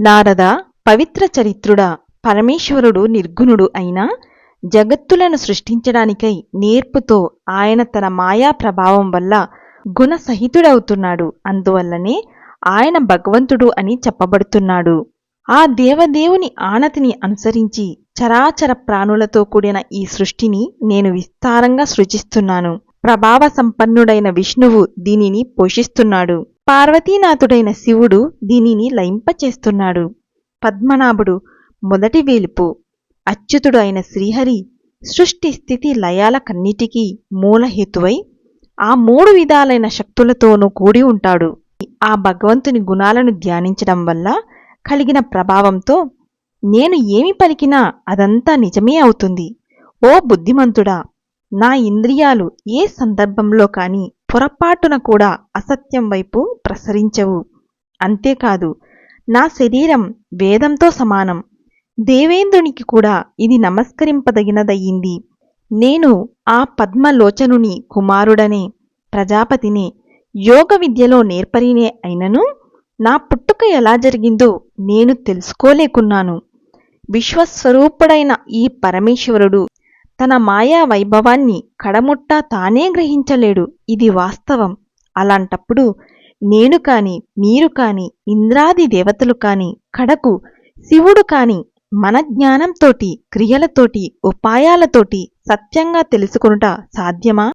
నారద పవిత్ర చరిత్రుడా పరమేశ్వరుడు నిర్గుణుడు అయినా జగత్తులను సృష్టించడానికై నేర్పుతో ఆయన తన మాయా ప్రభావం వల్ల గుణసహితుడవుతున్నాడు. అందువల్లనే ఆయన భగవంతుడు అని చెప్పబడుతున్నాడు. ఆ దేవదేవుని ఆనతిని అనుసరించి చరాచర ప్రాణులతో కూడిన ఈ సృష్టిని నేను విస్తారంగా సృజిస్తున్నాను. ప్రభావ సంపన్నుడైన విష్ణువు దీనిని పోషిస్తున్నాడు. పార్వతీనాథుడైన శివుడు దీనిని లయింపచేస్తున్నాడు. పద్మనాభుడు మొదటి వేలుపు. అచ్యుతుడు అయిన శ్రీహరి సృష్టి స్థితి లయాల కన్నిటికీ మూలహేతువై ఆ మూడు విధాలైన శక్తులతోనూ కూడి ఉంటాడు. ఆ భగవంతుని గుణాలను ధ్యానించడం వల్ల కలిగిన ప్రభావంతో నేను ఏమి పలికినా అదంతా నిజమే అవుతుంది. ఓ బుద్ధిమంతుడా నా ఇంద్రియాలు ఏ సందర్భంలో కానీ పొరపాటున కూడా అసత్యం వైపు ప్రసరించవు. అంతేకాదు నా శరీరం వేదంతో సమానం. దేవేంద్రునికి కూడా ఇది నమస్కరింపదగినదయ్యింది. నేను ఆ పద్మలోచనుని కుమారుడనే ప్రజాపతిని యోగ విద్యలో నేర్పరినే అయినను నా పుట్టుక ఎలా జరిగిందో నేను తెలుసుకోలేకున్నాను. విశ్వస్వరూపుడైన ఈ పరమేశ్వరుడు తన మాయా వైభవాన్ని కడముట్టా తానే గ్రహించలేడు. ఇది వాస్తవం. అలాంటప్పుడు నేను కాని మీరు కాని ఇంద్రాది దేవతలు కాని కడకు శివుడు కాని మన జ్ఞానంతోటి క్రియలతోటి ఉపాయాలతోటి సత్యంగా తెలుసుకొనుట సాధ్యమా?